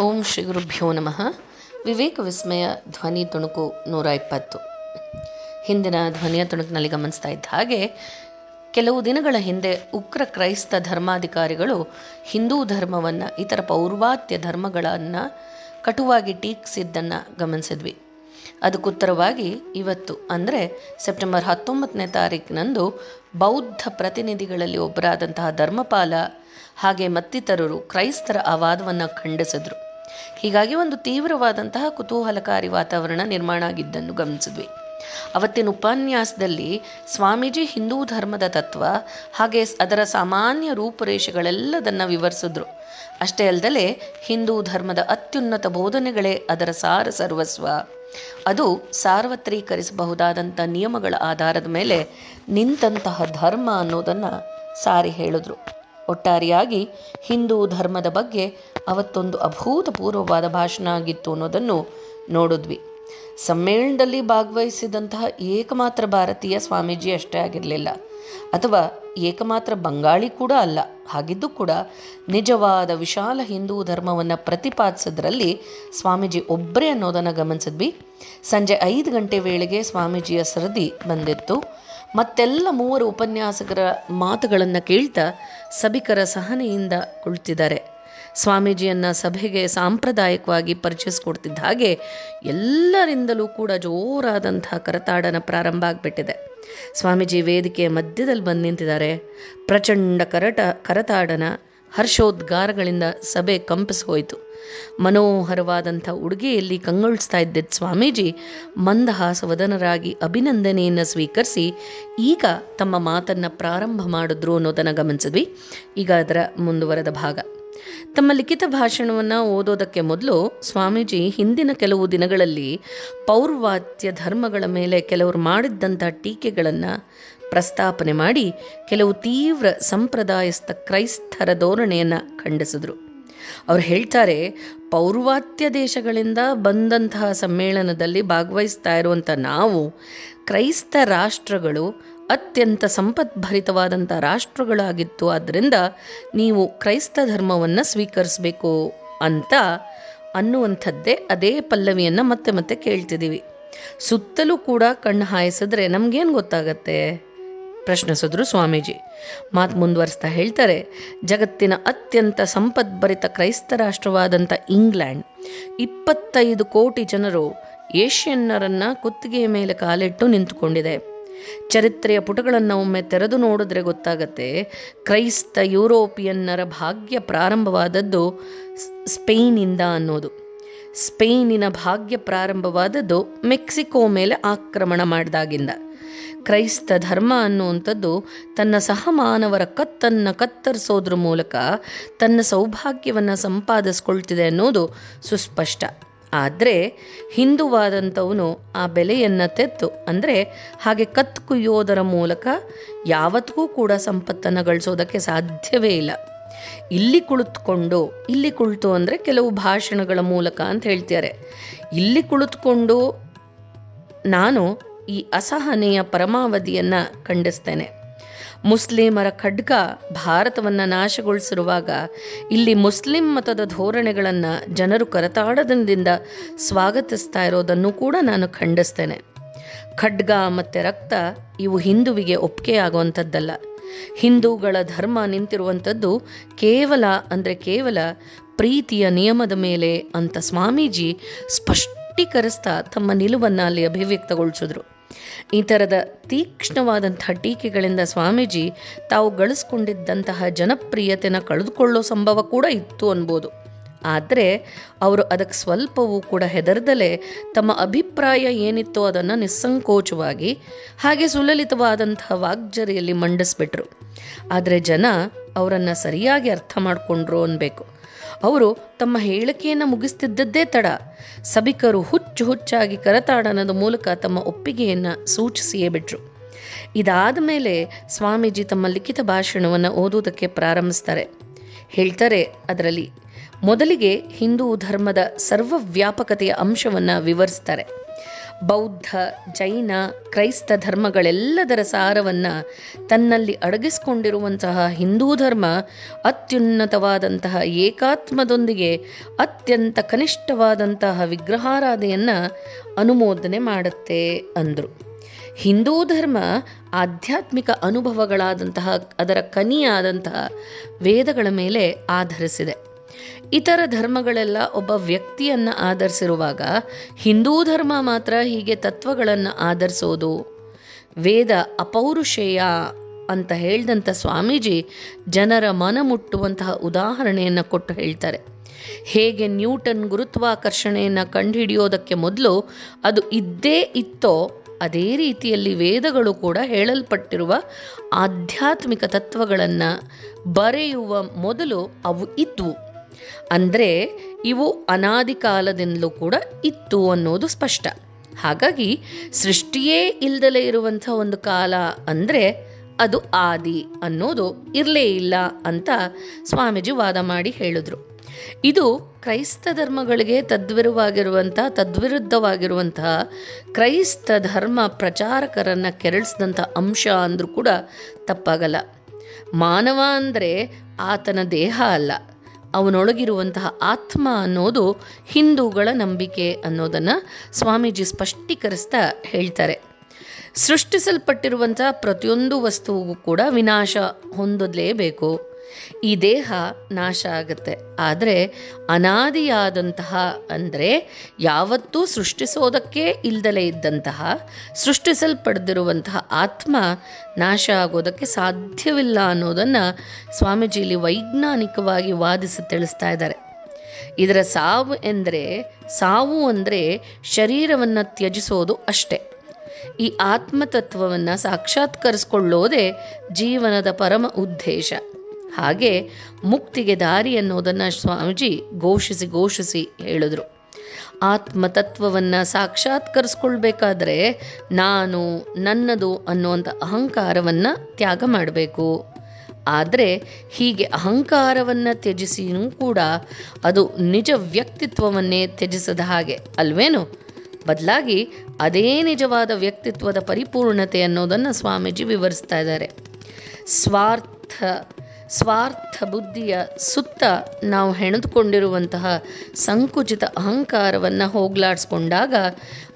ಓಂ ಶ್ರೀ ಗುರುಭ್ಯೋ ನಮಃ. ವಿವೇಕ ವಿಸ್ಮಯ ಧ್ವನಿ ತುಣುಕು ನೂರ ಇಪ್ಪತ್ತು. ಹಿಂದಿನ ಧ್ವನಿಯ ತುಣುಕಿನಲ್ಲಿ ಗಮನಿಸ್ತಾ ಇದ್ದ ಹಾಗೆ, ಕೆಲವು ದಿನಗಳ ಹಿಂದೆ ಉಗ್ರ ಕ್ರೈಸ್ತ ಧರ್ಮಾಧಿಕಾರಿಗಳು ಹಿಂದೂ ಧರ್ಮವನ್ನು, ಇತರ ಪೌರ್ವಾತ್ಯ ಧರ್ಮಗಳನ್ನು ಕಟುವಾಗಿ ಟೀಕಿಸಿದ್ದನ್ನು ಗಮನಿಸಿದ್ವಿ. ಅದಕ್ಕುತ್ತರವಾಗಿ ಇವತ್ತು ಅಂದರೆ ಸೆಪ್ಟೆಂಬರ್ ಹತ್ತೊಂಬತ್ತನೇ ತಾರೀಕಿನಂದು ಬೌದ್ಧ ಪ್ರತಿನಿಧಿಗಳಲ್ಲಿ ಒಬ್ಬರಾದಂತಹ ಧರ್ಮಪಾಲ ಹಾಗೆ ಮತ್ತಿತರರು ಕ್ರೈಸ್ತರ ಆ ವಾದವನ್ನು ಖಂಡಿಸಿದ್ರು. ಹೀಗಾಗಿ ಒಂದು ತೀವ್ರವಾದಂತಹ ಕುತೂಹಲಕಾರಿ ವಾತಾವರಣ ನಿರ್ಮಾಣ ಆಗಿದ್ದನ್ನು ಗಮನಿಸಿದ್ವಿ. ಅವತ್ತಿನ ಉಪನ್ಯಾಸದಲ್ಲಿ ಸ್ವಾಮೀಜಿ ಹಿಂದೂ ಧರ್ಮದ ತತ್ವ ಹಾಗೆ ಅದರ ಸಾಮಾನ್ಯ ರೂಪುರೇಷೆಗಳೆಲ್ಲದನ್ನು ವಿವರಿಸಿದ್ರು. ಅಷ್ಟೇ ಅಲ್ಲದೆ ಹಿಂದೂ ಧರ್ಮದ ಅತ್ಯುನ್ನತ ಬೋಧನೆಗಳೇ ಅದರ ಸಾರ ಸರ್ವಸ್ವ. ಅದು ಸಾರ್ವತ್ರೀಕರಿಸಬಹುದಾದಂಥ ನಿಯಮಗಳ ಆಧಾರದ ಮೇಲೆ ನಿಂತಹ ಧರ್ಮ ಅನ್ನೋದನ್ನು ಸಾರಿ ಹೇಳಿದ್ರು. ಒಟ್ಟಾರೆಯಾಗಿ ಹಿಂದೂ ಧರ್ಮದ ಬಗ್ಗೆ ಅವತ್ತೊಂದು ಅಭೂತಪೂರ್ವವಾದ ಭಾಷಣ ಆಗಿತ್ತು ಅನ್ನೋದನ್ನು ನೋಡಿದ್ವಿ. ಸಮ್ಮೇಳನದಲ್ಲಿ ಭಾಗವಹಿಸಿದಂತಹ ಏಕಮಾತ್ರ ಭಾರತೀಯ ಸ್ವಾಮೀಜಿ ಅಷ್ಟೇ ಆಗಿರಲಿಲ್ಲ. ಅಥವಾ ಏಕಮಾತ್ರ ಬಂಗಾಳಿ ಕೂಡ ಅಲ್ಲ, ಹಾಗಿದ್ದು ಕೂಡ ನಿಜವಾದ ವಿಶಾಲ ಹಿಂದೂ ಧರ್ಮವನ್ನು ಪ್ರತಿಪಾದಿಸೋದ್ರಲ್ಲಿ ಸ್ವಾಮೀಜಿ ಒಬ್ಬರೇ ಅನ್ನೋದನ್ನು ಗಮನಿಸಿದ್ವಿ. ಸಂಜೆ ಐದು ಗಂಟೆ ವೇಳೆಗೆ ಸ್ವಾಮೀಜಿಯ ಸರದಿ ಬಂದಿತ್ತು. ಮತ್ತೆಲ್ಲ ಮೂವರು ಉಪನ್ಯಾಸಕರ ಮಾತುಗಳನ್ನು ಕೇಳ್ತಾ ಸಭಿಕರ ಸಹನೆಯಿಂದ ಕುಳಿತಿದ್ದಾರೆ. ಸ್ವಾಮೀಜಿಯನ್ನು ಸಭೆಗೆ ಸಾಂಪ್ರದಾಯಿಕವಾಗಿ ಪರಿಚಯಿಸ್ಕೊಡ್ತಿದ್ದ ಹಾಗೆ ಎಲ್ಲರಿಂದಲೂ ಕೂಡ ಜೋರಾದಂತಹ ಕರತಾಡನ ಪ್ರಾರಂಭ ಆಗಿಬಿಟ್ಟಿದೆ. ಸ್ವಾಮೀಜಿ ವೇದಿಕೆಯ ಮಧ್ಯದಲ್ಲಿ ಬಂದು ನಿಂತಿದ್ದಾರೆ. ಪ್ರಚಂಡ ಕರಟ, ಕರತಾಡನ ಹರ್ಷೋದ್ಗಾರಗಳಿಂದ ಸಭೆ ಕಂಪಿಸಿ ಹೋಯಿತು. ಮನೋಹರವಾದಂಥ ಉಡುಗೆಯಲ್ಲಿ ಕಂಗೊಳಿಸ್ತಾ ಇದ್ದಿದ್ದ ಸ್ವಾಮೀಜಿ ಮಂದಹಾಸವದನರಾಗಿ ಅಭಿನಂದನೆಯನ್ನು ಸ್ವೀಕರಿಸಿ, ಈಗ ತಮ್ಮ ಮಾತನ್ನು ಪ್ರಾರಂಭ ಮಾಡಿದ್ರು ಅನ್ನೋದನ್ನು ಗಮನಿಸಿದ್ವಿ. ಈಗ ಅದರ ಮುಂದುವರೆದ ಭಾಗ. ತಮ್ಮ ಲಿಖಿತ ಭಾಷಣವನ್ನು ಓದೋದಕ್ಕೆ ಮೊದಲು ಸ್ವಾಮೀಜಿ ಹಿಂದಿನ ಕೆಲವು ದಿನಗಳಲ್ಲಿ ಪೌರ್ವಾತ್ಯ ಧರ್ಮಗಳ ಮೇಲೆ ಕೆಲವರು ಮಾಡಿದ್ದಂಥ ಟೀಕೆಗಳನ್ನು ಪ್ರಸ್ತಾಪನೆ ಮಾಡಿ ಕೆಲವು ತೀವ್ರ ಸಂಪ್ರದಾಯಸ್ಥ ಕ್ರೈಸ್ತರ ಧೋರಣೆಯನ್ನು ಖಂಡಿಸಿದರು. ಅವ್ರು ಹೇಳ್ತಾರೆ, ಪೌರ್ವಾತ್ಯ ದೇಶಗಳಿಂದ ಬಂದಂತಹ ಸಮ್ಮೇಳನದಲ್ಲಿ ಭಾಗವಹಿಸ್ತಾ ಇರುವಂಥ ನಾವು ಕ್ರೈಸ್ತ ರಾಷ್ಟ್ರಗಳು ಅತ್ಯಂತ ಸಂಪದ್ಭರಿತವಾದಂಥ ರಾಷ್ಟ್ರಗಳಾಗಿತ್ತು. ಆದ್ದರಿಂದ ನೀವು ಕ್ರೈಸ್ತ ಧರ್ಮವನ್ನು ಸ್ವೀಕರಿಸಬೇಕು ಅಂತ ಅನ್ನುವಂಥದ್ದೇ ಅದೇ ಪಲ್ಲವಿಯನ್ನು ಮತ್ತೆ ಮತ್ತೆ ಕೇಳ್ತಿದ್ದೀವಿ. ಸುತ್ತಲೂ ಕೂಡ ಕಣ್ಣು ಹಾಯಿಸಿದ್ರೆ ನಮಗೇನು ಗೊತ್ತಾಗತ್ತೆ? ಪ್ರಶ್ನಿಸಿದ್ರು ಸ್ವಾಮೀಜಿ. ಮಾತು ಮುಂದುವರಿಸ್ತಾ ಹೇಳ್ತಾರೆ, ಜಗತ್ತಿನ ಅತ್ಯಂತ ಸಂಪದ್ಭರಿತ ಕ್ರೈಸ್ತ ರಾಷ್ಟ್ರವಾದಂಥ ಇಂಗ್ಲೆಂಡ್ ಇಪ್ಪತ್ತೈದು ಕೋಟಿ ಜನರು ಏಷ್ಯನ್ನರನ್ನು ಕುತ್ತಿಗೆಯ ಮೇಲೆ ಕಾಲಿಟ್ಟು ನಿಂತುಕೊಂಡಿದೆ. ಚರಿತ್ರೆಯ ಪುಟಗಳನ್ನು ಒಮ್ಮೆ ತೆರೆದು ನೋಡಿದ್ರೆ ಗೊತ್ತಾಗತ್ತೆ. ಕ್ರೈಸ್ತ ಯುರೋಪಿಯನ್ನರ ಭಾಗ್ಯ ಪ್ರಾರಂಭವಾದದ್ದು ಸ್ಪೇನಿಂದ ಅನ್ನೋದು. ಸ್ಪೇನಿನ ಭಾಗ್ಯ ಪ್ರಾರಂಭವಾದದ್ದು ಮೆಕ್ಸಿಕೋ ಮೇಲೆ ಆಕ್ರಮಣ ಮಾಡಿದಾಗಿಂದ. ಕ್ರೈಸ್ತ ಧರ್ಮ ಅನ್ನುವಂಥದ್ದು ತನ್ನ ಸಹಮಾನವರ ಕತ್ತನ್ನು ಕತ್ತರಿಸೋದ್ರ ಮೂಲಕ ತನ್ನ ಸೌಭಾಗ್ಯವನ್ನು ಸಂಪಾದಿಸ್ಕೊಳ್ತಿದೆ ಅನ್ನೋದು ಸುಸ್ಪಷ್ಟ. ಆದರೆ ಹಿಂದುವಾದಂಥವನು ಆ ಬೆಲೆಯನ್ನು ತೆತ್ತು. ಅಂದರೆ ಹಾಗೆ ಕತ್ತು ಕುಯ್ಯೋದರ ಮೂಲಕ ಯಾವತ್ತಿಗೂ ಕೂಡ ಸಂಪತ್ತನ್ನು ಗಳಿಸೋದಕ್ಕೆ ಸಾಧ್ಯವೇ ಇಲ್ಲ. ಇಲ್ಲಿ ಕುಳಿತುಕೊಂಡು, ಇಲ್ಲಿ ಕುಳಿತು ಅಂದರೆ ಕೆಲವು ಭಾಷಣಗಳ ಮೂಲಕ ಅಂತ ಹೇಳ್ತಾರೆ ಇಲ್ಲಿ ಕುಳಿತುಕೊಂಡು ನಾನು ಈ ಅಸಹನೆಯ ಪರಮಾವಧಿಯನ್ನು ಖಂಡಿಸ್ತೇನೆ. ಮುಸ್ಲಿಮರ ಖಡ್ಗ ಭಾರತವನ್ನು ನಾಶಗೊಳಿಸಿರುವಾಗ ಇಲ್ಲಿ ಮುಸ್ಲಿಂ ಮತದ ಧೋರಣೆಗಳನ್ನು ಜನರು ಕರತಾಡದಿಂದ ಸ್ವಾಗತಿಸ್ತಾ ಇರೋದನ್ನು ಕೂಡ ನಾನು ಖಂಡಿಸ್ತೇನೆ. ಖಡ್ಗ ಮತ್ತು ರಕ್ತ ಇವು ಹಿಂದುವಿಗೆ ಒಪ್ಪಿಗೆ ಆಗುವಂಥದ್ದಲ್ಲ ಹಿಂದೂಗಳ ಧರ್ಮ ನಿಂತಿರುವಂಥದ್ದು ಕೇವಲ ಅಂದರೆ ಕೇವಲ ಪ್ರೀತಿಯ ನಿಯಮದ ಮೇಲೆ ಅಂತ ಸ್ವಾಮೀಜಿ ಸ್ಪಷ್ಟೀಕರಿಸ್ತಾ ತಮ್ಮ ನಿಲುವನ್ನು ಅಲ್ಲಿ ಅಭಿವ್ಯಕ್ತಗೊಳಿಸಿದ್ರು. ಈ ಥರದ ತೀಕ್ಷ್ಣವಾದಂಥ ಟೀಕೆಗಳಿಂದ ಸ್ವಾಮೀಜಿ ತಾವು ಗಳಿಸ್ಕೊಂಡಿದ್ದಂತಹ ಜನಪ್ರಿಯತೆನ ಕಳೆದುಕೊಳ್ಳೋ ಸಂಭವ ಕೂಡ ಇತ್ತು ಅನ್ಬೋದು. ಆದರೆ ಅವರು ಅದಕ್ಕೆ ಸ್ವಲ್ಪವೂ ಕೂಡ ಹೆದರ್ದಲೇ ತಮ್ಮ ಅಭಿಪ್ರಾಯ ಏನಿತ್ತು ಅದನ್ನು ನಿಸ್ಸಂಕೋಚವಾಗಿ ಹಾಗೆ ಸುಲಲಿತವಾದಂತಹ ವಾಗ್ಜರಿಯಲ್ಲಿ ಮಂಡಿಸ್ಬಿಟ್ರು. ಆದರೆ ಜನ ಅವರನ್ನು ಸರಿಯಾಗಿ ಅರ್ಥ ಮಾಡಿಕೊಂಡ್ರು ಅನ್ಬೇಕು. ಅವರು ತಮ್ಮ ಹೇಳಿಕೆಯನ್ನು ಮುಗಿಸ್ತಿದ್ದದ್ದೇ ತಡ. ಸಭಿಕರು ಹುಚ್ಚು ಹುಚ್ಚಾಗಿ ಕರತಾಡನದ ಮೂಲಕ ತಮ್ಮ ಒಪ್ಪಿಗೆಯನ್ನು ಸೂಚಿಸಿಯೇ ಬಿಟ್ರು. ಇದಾದ ಮೇಲೆ ಸ್ವಾಮೀಜಿ ತಮ್ಮ ಲಿಖಿತ ಭಾಷಣವನ್ನು ಓದುವುದಕ್ಕೆ ಪ್ರಾರಂಭಿಸ್ತಾರೆ. ಹೇಳ್ತಾರೆ ಅದರಲ್ಲಿ, ಮೊದಲಿಗೆ ಹಿಂದೂ ಧರ್ಮದ ಸರ್ವವ್ಯಾಪಕತೆಯ ಅಂಶವನ್ನು ವಿವರಿಸ್ತಾರೆ. ಬೌದ್ಧ, ಜೈನ, ಕ್ರೈಸ್ತ ಧರ್ಮಗಳೆಲ್ಲದರ ಸಾರವನ್ನು ತನ್ನಲ್ಲಿ ಅಡಗಿಸಿಕೊಂಡಿರುವಂತಹ ಹಿಂದೂ ಧರ್ಮ ಅತ್ಯುನ್ನತವಾದಂತಹ ಏಕಾತ್ಮದೊಂದಿಗೆ ಅತ್ಯಂತ ಕನಿಷ್ಠವಾದಂತಹ ವಿಗ್ರಹಾರಾಧೆಯನ್ನು ಅನುಮೋದನೆ ಮಾಡುತ್ತೆ ಅಂದರು. ಹಿಂದೂ ಧರ್ಮ ಆಧ್ಯಾತ್ಮಿಕ ಅನುಭವಗಳಾದಂತಹ ಅದರ ಕನಿಯಾದಂತಹ ವೇದಗಳ ಮೇಲೆ ಆಧರಿಸಿದೆ. ಇತರ ಧರ್ಮಗಳೆಲ್ಲ ಒಬ್ಬ ವ್ಯಕ್ತಿಯನ್ನು ಆಧರಿಸಿರುವಾಗ ಹಿಂದೂ ಧರ್ಮ ಮಾತ್ರ ಹೀಗೆ ತತ್ವಗಳನ್ನು ಆಧರಿಸೋದು. ವೇದ ಅಪೌರುಷೇಯ ಅಂತ ಹೇಳಿದಂಥ ಸ್ವಾಮೀಜಿ ಜನರ ಮನ ಮುಟ್ಟುವಂತಹ ಉದಾಹರಣೆಯನ್ನು ಕೊಟ್ಟು ಹೇಳ್ತಾರೆ. ಹೇಗೆ ನ್ಯೂಟನ್ ಗುರುತ್ವಾಕರ್ಷಣೆಯನ್ನು ಕಂಡುಹಿಡಿಯೋದಕ್ಕೆ ಮೊದಲು ಅದು ಇದ್ದೇ ಇತ್ತೋ ಅದೇ ರೀತಿಯಲ್ಲಿ ವೇದಗಳು ಕೂಡ ಹೇಳಲ್ಪಟ್ಟಿರುವ ಆಧ್ಯಾತ್ಮಿಕ ತತ್ವಗಳನ್ನು ಬರೆಯುವ ಮೊದಲು ಅವು ಇದ್ವು. ಅಂದರೆ ಇವು ಅನಾದಿ ಕಾಲದಿಂದಲೂ ಕೂಡ ಇತ್ತು ಅನ್ನೋದು ಸ್ಪಷ್ಟ. ಹಾಗಾಗಿ ಸೃಷ್ಟಿಯೇ ಇಲ್ದಲೇ ಇರುವಂಥ ಒಂದು ಕಾಲ ಅಂದರೆ ಅದು ಆದಿ ಅನ್ನೋದು ಇರಲೇ ಇಲ್ಲ ಅಂತ ಸ್ವಾಮೀಜಿ ವಾದ ಮಾಡಿ ಹೇಳಿದ್ರು. ಇದು ಕ್ರೈಸ್ತ ಧರ್ಮಗಳಿಗೆ ತದ್ವಿರುವಾಗಿರುವಂಥ ತದ್ವಿರುದ್ಧವಾಗಿರುವಂತಹ ಕ್ರೈಸ್ತ ಧರ್ಮ ಪ್ರಚಾರಕರನ್ನು ಕೆರಳಿಸಿದಂಥ ಅಂಶ ಅಂದರೂ ಕೂಡ ತಪ್ಪಾಗಲ್ಲ. ಮಾನವ ಅಂದರೆ ಆತನ ದೇಹ ಅಲ್ಲ. ಅವನೊಳಗಿರುವಂತಹ ಆತ್ಮ ಅನ್ನೋದು ಹಿಂದೂಗಳ ನಂಬಿಕೆ ಅನ್ನೋದನ್ನು ಸ್ವಾಮೀಜಿ ಸ್ಪಷ್ಟೀಕರಿಸ್ತಾ ಹೇಳ್ತಾರೆ. ಸೃಷ್ಟಿಸಲ್ಪಟ್ಟಿರುವಂಥ ಪ್ರತಿಯೊಂದು ವಸ್ತುವಿಗೂ ಕೂಡ ವಿನಾಶ ಹೊಂದಲೇಬೇಕು. ಈ ದೇಹ ನಾಶ ಆಗುತ್ತೆ. ಆದರೆ ಅನಾದಿಯಾದಂತಹ ಅಂದರೆ ಯಾವತ್ತೂ ಸೃಷ್ಟಿಸೋದಕ್ಕೆ ಇಲ್ದಲೇ ಇದ್ದಂತಹ, ಸೃಷ್ಟಿಸಲ್ಪಡೆದಿರುವಂತಹ ಆತ್ಮ ನಾಶ ಆಗೋದಕ್ಕೆ ಸಾಧ್ಯವಿಲ್ಲ ಅನ್ನೋದನ್ನು ಸ್ವಾಮೀಜಿಲಿ ವೈಜ್ಞಾನಿಕವಾಗಿ ವಾದಿಸಿ ತಿಳಿಸ್ತಾ ಇದ್ದಾರೆ. ಇದರ ಸಾವು ಎಂದರೆ ಸಾವು ಅಂದರೆ ಶರೀರವನ್ನು ತ್ಯಜಿಸೋದು ಅಷ್ಟೆ. ಈ ಆತ್ಮತತ್ವವನ್ನು ಸಾಕ್ಷಾತ್ಕರಿಸ್ಕೊಳ್ಳೋದೇ ಜೀವನದ ಪರಮ ಉದ್ದೇಶ. ಹಾಗೆ ಮುಕ್ತಿಗೆ ದಾರಿ ಅನ್ನೋದನ್ನು ಸ್ವಾಮೀಜಿ ಘೋಷಿಸಿ ಘೋಷಿಸಿ ಹೇಳಿದ್ರು. ಆತ್ಮತತ್ವವನ್ನು ಸಾಕ್ಷಾತ್ಕರಿಸ್ಕೊಳ್ಬೇಕಾದ್ರೆ ನಾನು ನನ್ನದು ಅನ್ನುವಂಥ ಅಹಂಕಾರವನ್ನು ತ್ಯಾಗ ಮಾಡಬೇಕು. ಆದರೆ ಹೀಗೆ ಅಹಂಕಾರವನ್ನು ತ್ಯಜಿಸಿನೂ ಕೂಡ ಅದು ನಿಜ ವ್ಯಕ್ತಿತ್ವವನ್ನೇ ತ್ಯಜಿಸದ ಹಾಗೆ ಅಲ್ವೇನು? ಬದಲಾಗಿ ಅದೇ ನಿಜವಾದ ವ್ಯಕ್ತಿತ್ವದ ಪರಿಪೂರ್ಣತೆ ಅನ್ನೋದನ್ನು ಸ್ವಾಮೀಜಿ ವಿವರಿಸ್ತಾ ಇದ್ದಾರೆ. ಸ್ವಾರ್ಥ ಸ್ವಾರ್ಥ ಬುದ್ಧಿಯ ಸುತ್ತ ನಾವು ಹೆಣೆದುಕೊಂಡಿರುವಂತಹ ಸಂಕುಚಿತ ಅಹಂಕಾರವನ್ನು ಹೋಗ್ಲಾಡಿಸ್ಕೊಂಡಾಗ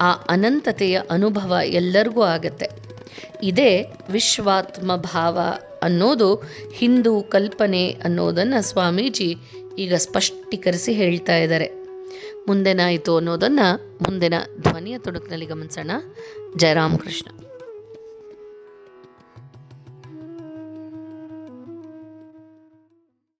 ಆ ಅನಂತತೆಯ ಅನುಭವ ಎಲ್ಲರಿಗೂ ಆಗತ್ತೆ. ಇದೇ ವಿಶ್ವಾತ್ಮ ಭಾವ ಅನ್ನೋದು ಹಿಂದೂ ಕಲ್ಪನೆ ಅನ್ನೋದನ್ನು ಸ್ವಾಮೀಜಿ ಈಗ ಸ್ಪಷ್ಟೀಕರಿಸಿ ಹೇಳ್ತಾ ಇದ್ದಾರೆ. ಮುಂದೆನಾಯಿತು ಅನ್ನೋದನ್ನು ಮುಂದಿನ ಧ್ವನಿಯ ತುಣುಕಿನಲ್ಲಿ ಗಮನಿಸೋಣ. ಜಯರಾಮಕೃಷ್ಣ.